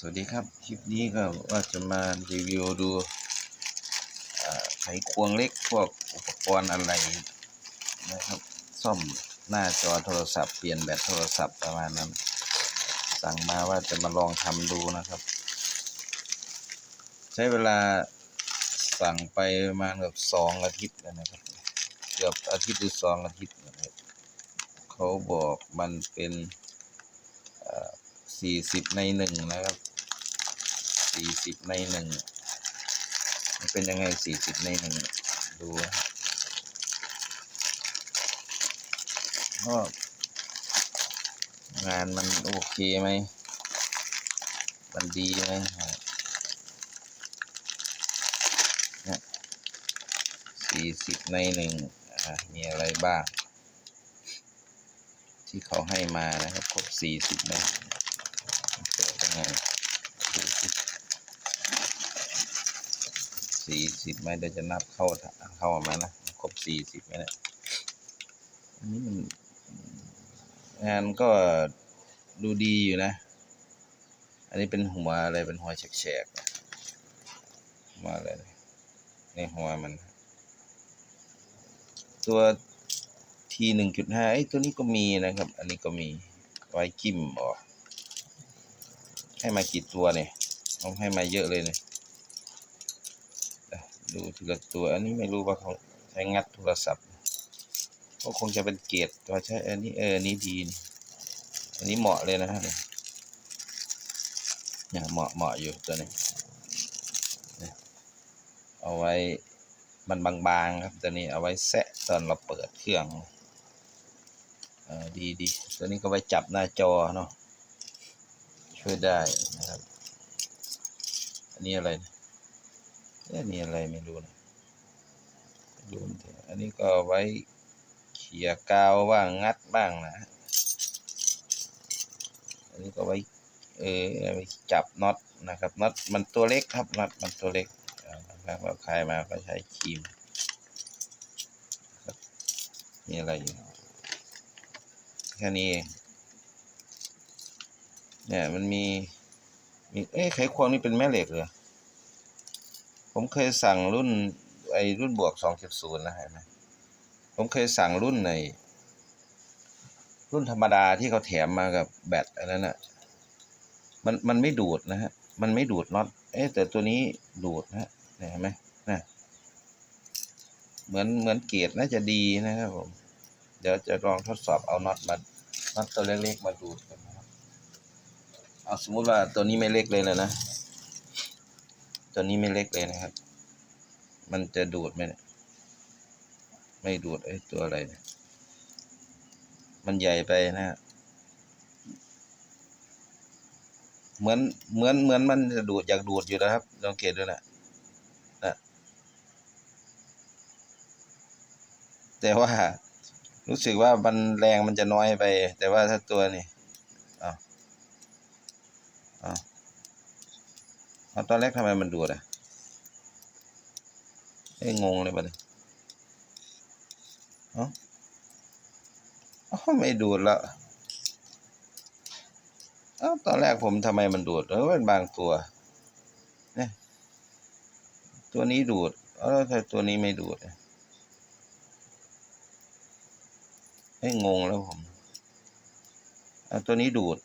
สวัสดีครับ คลิปนี้ก็ว่าจะมารีวิวดูไขควงเล็กพวกอุปกรณ์อะไรนะครับซ่อมหน้าจอโทรศัพท์เปลี่ยนแบตโทรศัพท์ประมาณนั้น สั่งมาว่าจะมาลองทำดูนะครับ ใช้เวลาสั่งไปประมาณแบบสองอาทิตย์แล้วนะครับ เกือบอาทิตย์หรือสองอาทิตย์นะครับเขาบอกมันเป็นสี่สิบในหนึ่งนะครับ สี่สิบในหนึ่งมันเป็นยังไงสี่สิบในหนึ่งดูก็งานมันโอเคไหมมันดีไหมเนี่ยสี่สิบในหนึ่งมีอะไรบ้าง ที่เขาให้มานะครับ ครบสี่สิบไหมเปิดยังไงดูสิ สี่สิบไหมเดี๋ยวจะนับเข้าเข้ามานะครบสี่สิบไหมเนี่ยอันนี้มันงานก็ดูดีอยู่นะ อันนี้เป็นหัวอะไรเป็นหัวแฉกๆหัวอะไรในหัวมัน ตัวทีหนึ่งจุดห้าไอ้ตัวนี้ก็มีนะครับ อันนี้ก็มีไว้จิ้มออก ให้มากี่ตัวเนี่ย เอาให้มาเยอะเลยเนี่ย ดูทีละตัว อันนี้ไม่รู้ว่าเขาใช้งัดโทรศัพท์ ก็คงจะเป็นเกรตัวใช้อันนี้เออนี้ดี อันนี้เหมาะเลยนะฮะเนี่ยเหมาะเหมาะอยู่ตัวนี้เอาไว้มันบางๆครับตัวนี้เอาไว้แซะตอนเราเปิดเครื่องออดีดีตัวนี้ก็ไว้จับหน้าจอเนาะช่วยได้นะครับ อันนี้อะไรนี่ยอั นนี้อะไรไม่รู้นะดูมันเถอะอันนี้ก็ไว้เขี่ยกาวบ้างงัดบ้างนะ อันนี้ก็ไว้เออไว้จับน็อตนะครับน็อตมันตัวเล็กครับน็อตมันตัวเล็กนะครับว่าใครมาก็ใช้ครีมมีอะไรอยู่แค่นี้เองเนี่ยมันมีมีเอ๊ะไขควงนี่เป็นแม่เหล็กเหรอ ผมเคยสั่งรุ่นไอ้รุ่นบวกสองจุดศูนย์นะเห็นไหมผมเคยสั่งรุ่นใน รุ่นธรรมดาที่เขาแถมมากับแบตอันนั้นอะ มันมันไม่ดูดนะฮะ มันไม่ดูดน็อต เอ๊แต่ตัวนี้ดูดนะฮะเห็นไหมนะเหมือนเหมือนเกรดน่าจะดีนะครับผม เดี๋ยวจะลองทดสอบเอาน็อตมา น็อตตัวเล็กๆมาดูดกันนะครับ เอาสมมุติว่าตัวนี้ไม่เล็กเลยนะนะ ตัวนี้ไม่เล็กเลยนะครับ มันจะดูดไหมเนี่ยไม่ดูดไอ้ตัวอะไรเนี่ยมันใหญ่ไปนะเหมือนเหมือนเหมือนมันจะดูดอยากดูดอยู่นะครับลองเกตดูนะนะแต่ว่ารู้สึกว่ามันแรงมันจะน้อยไป แต่ว่าถ้าตัวนี่อ้าวอ้าว เอาตอนแรกทำไมมันดูดอะไอ้งงเลยบัดนี้เอ้าเอ้าไม่ดูดแล้วเอ้าตอนแรกผมทำไมมันดูดเออเป็นบางตัวเนี่ยตัวนี้ดูดเออแต่ตัวนี้ไม่ดูดเนี่ยให้งงแล้วผมอะตัวนี้ดูด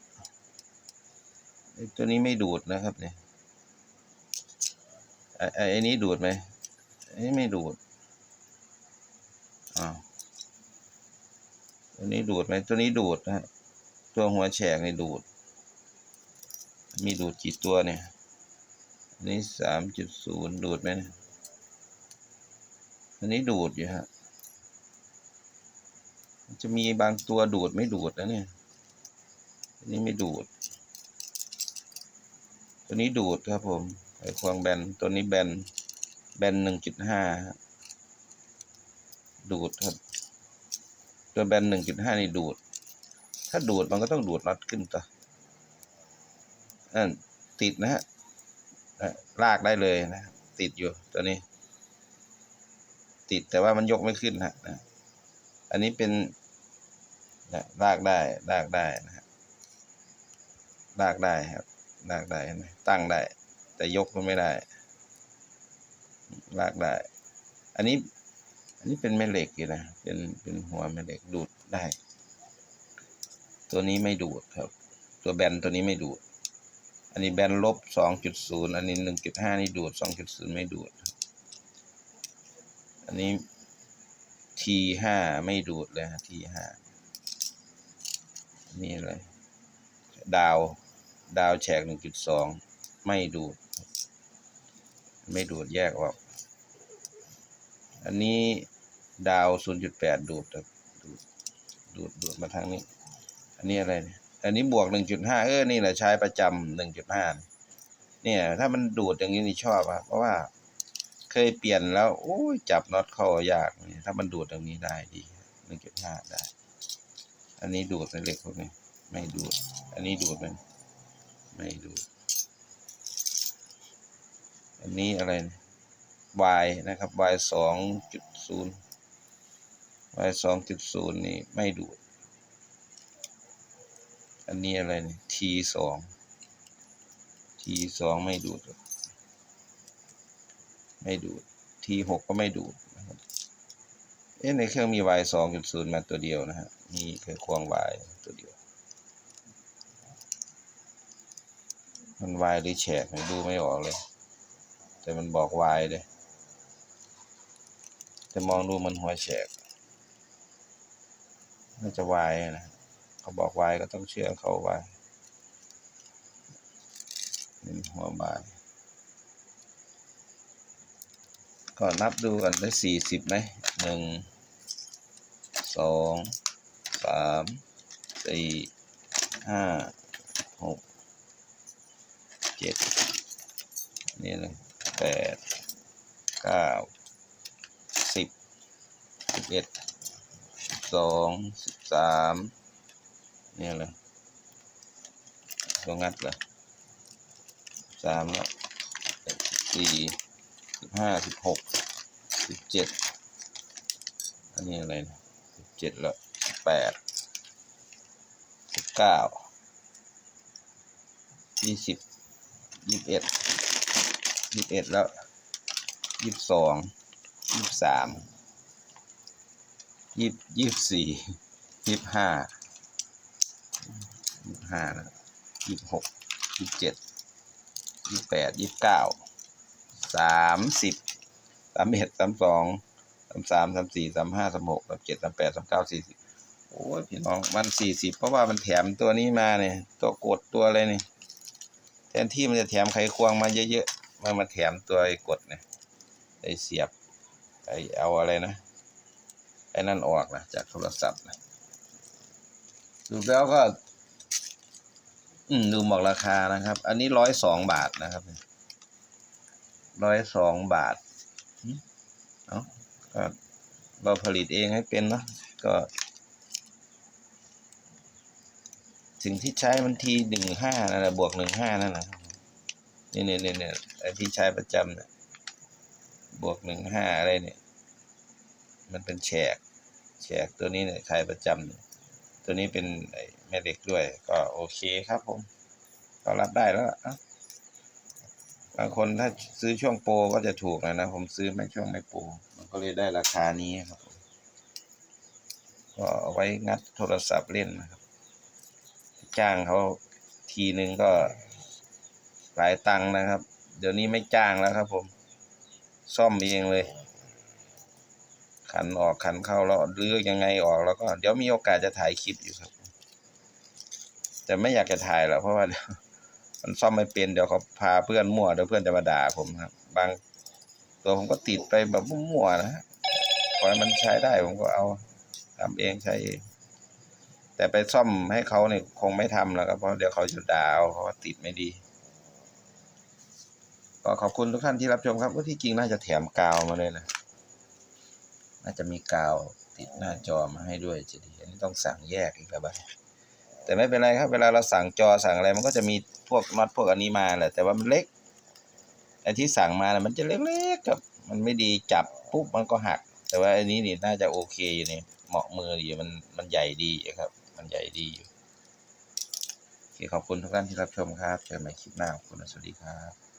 ไอ้ตัวนี้ไม่ดูดนะครับเนี่ย ไอ้ไอ้นี้ดูดไหมไอ้ไม่ดูดอ้าวตัวนี้ดูดไหมตัวนี้ดูดนะฮะตัวหัวแฉกนี่ดูด มีดูดกี่ตัวเนี่ยอันนี้สามจุดศูนย์ดูดไหมอันนี้ดูดอยู่ฮะจะมีบางตัวดูดไม่ดูดนะเนี่ยอันนี้ไม่ดูด ตัวนี้ดูดครับผม ไขควงแบน ตัวนี้แบน แบนหนึ่งจุดห้าดูดครับ ตัวแบนหนึ่งจุดห้านี่ดูด ถ้าดูดมันก็ต้องดูดน็อตขึ้นต่อนั่นติดนะฮะลากได้เลยนะ ติดอยู่ตัวนี้ ติดแต่ว่ามันยกไม่ขึ้นฮะนะอันนี้เป็นนะลากได้ลากได้นะฮะลากได้ครับลากได้นไหมตั้งได้ แต่ยกมันไม่ได้ ลากได้ อันนี้ อันนี้เป็นแม่เหล็กอยู่นะ เป็นเป็นหัวแม่เหล็กดูดได้ ตัวนี้ไม่ดูดครับ ตัวแบนตัวนี้ไม่ดูด อันนี้แบนลบสองจุดศูนย์อันนี้หนึ่งจุดห้านี่ดูดสองจุดศูนย์ไม่ดูด อันนี้ทีห้าไม่ดูดเลยทีห้านี่อะไรดาว ดาวแฉกหนึ่งจุดสอง ไม่ดูด ไม่ดูดแยกออก อันนี้ดาวศูนย์จุดแปดดูดดูดดูดดูดมาทางนี้ อันนี้อะไรเนี่ยอันนี้บวกหนึ่งจุดห้าเออ นี่แหละใช้ประจำหนึ่งจุดห้าเนี่ย ถ้ามันดูดอย่างนี้นี่ชอบอะเพราะว่าเคยเปลี่ยนแล้ว โอ้ยจับน็อตเข้ายากเนี่ยถ้ามันดูดตรงนี้ได้ดีหนึ่งจุดห้าได้ อันนี้ดูดในเหล็กพวกนี้ ไม่ดูด อันนี้ดูดไหมไม่ดูด อันนี้อะไรนี่ย y นะครับ y สองจุดศูนย์ y สองจุดศูนย์นี่ไม่ดูด อันนี้อะไรเนี่ย t สอง t สองไม่ดูด ไม่ดูด t หกก็ไม่ดูดนะครับเอ๊ะในเครื่องมี y สองจุดศูนย์มาตัวเดียวนะฮะ มีแค่ควง y ตัวเดียว มัน y หรือแฉกดูไม่ออกเลย แต่มันบอก y เลยจะมองดูมันหัวแฉกน่าจะ y นะเขาบอก y ก็ต้องเชื่อเขา y เป็นหัว y ก็นับดูกันได้สี่สิบไหมหนึ่งสองสามสี่ห้าหกเจ็ดนี่เลย แปดเก้าสิบสิบเอ็ดสิบสองสิบสามนี่เลยตัวงัดเหรอสามแล้วสี่สิบห้าสิบหกสิบเจ็ดอันนี้อะไรนะสิบเจ็ดแล้วสิบแปดสิบเก้ายี่สิบยี่สิบเอ็ด ยี่สิบเอ็ดแล้วยี่สิบสองยี่สิบสามยี่สิบยี่สิบสี่ยี่สิบห้ายี่สิบห้านะยี่สิบหกยี่สิบเจ็ดยี่สิบแปดยี่สิบเก้าสามสิบสามเอ็ดสามสองสามสามสามสี่สามห้าสามหกสามเจ็ดสามแปดสามเก้าสี่สิบโอ้ยพี่น้องมันสี่สิบเพราะว่ามันแถมตัวนี้มาเนี่ยตัวกดตัวอะไรนี่แทนที่มันจะแถมไขควงมาเยอะๆ มันมาแถมตัวไอ้กดเนี่ยไอ้เสียบไอ้เอาอะไรนะไอ้นั่นออกนะจากโทรศัพท์นะดูแล้วก็ อืมดูบอกราคานะครับ อันนี้ร้อยสองบาทนะครับร้อยสองบาทเอ้าก็เราผลิตเองให้เป็นเนาะก็ สิ่งที่ใช้มันทีหนึ่งห้านั่นแหละบวกหนึ่งห้านั่นแหละ นี่เนี่ยเนี่ยเนี่ยไอที่ใช้ประจำเนี่ยบวกหนึ่งห้าอะไรเนี่ย มันเป็นแฉกแฉกตัวนี้เนี่ยใช้ประจำตัวนี้เป็นไอแม่เหล็กด้วย ก็โอเคครับผมก็รับได้แล้วล่ะบางคนถ้าซื้อช่วงโปรก็จะถูกนะนะ ผมซื้อไม่ช่วงไม่โปรมันก็เลยได้ราคานี้ครับผมก็เอาไว้งัดโทรศัพท์เล่นนะครับ จ้างเขาทีนึงก็ หลายตังค์นะครับ เดี๋ยวนี้ไม่จ้างแล้วครับผม ซ่อมเองเลย ขันออกขันเข้าแล้วเลือกยังไงออกแล้วก็เดี๋ยวมีโอกาสจะถ่ายคลิปอยู่ครับ แต่ไม่อยากจะถ่ายหรอกเพราะว่ามันซ่อมไม่เป็นเดี๋ยวเขาพาเพื่อนมั่วเดี๋ยวเพื่อนจะมาด่าผมครับ บางตัวผมก็ติดไปแบบมั่วๆนะฮะขอมันใช้ได้ผมก็เอาทำเองใช้เองแต่ไปซ่อมให้เขาเนี่ยคงไม่ทำแล้วครับเพราะเดี๋ยวเขาจะด่าเอาเขาว่าติดไม่ดี ก็ขอบคุณทุกท่านที่รับชมครับว่าที่จริงน่าจะแถมกาวมาเลยนะน่าจะมีกาวติดหน้าจอมาให้ด้วยจะดีอันนี้ต้องสั่งแยกอีกแล้วบ้างแต่ไม่เป็นไรครับ เวลาเราสั่งจอสั่งอะไรมันก็จะมีพวกน็อตพวกอันนี้มาแหละแต่ว่ามันเล็กไอ้ที่สั่งมานะมันจะเล็กๆกับมันไม่ดีจับปุ๊บมันก็หัก แต่ว่าอันนี้นี่น่าจะโอเคอยู่นี่เหมาะมืออยู่มันมันใหญ่ดีครับ มันใหญ่ดีอยู่โอเคขอบคุณทุกท่านที่รับชมครับเจอกันใหม่คลิปหน้าขอบคุณและสวัสดีครับ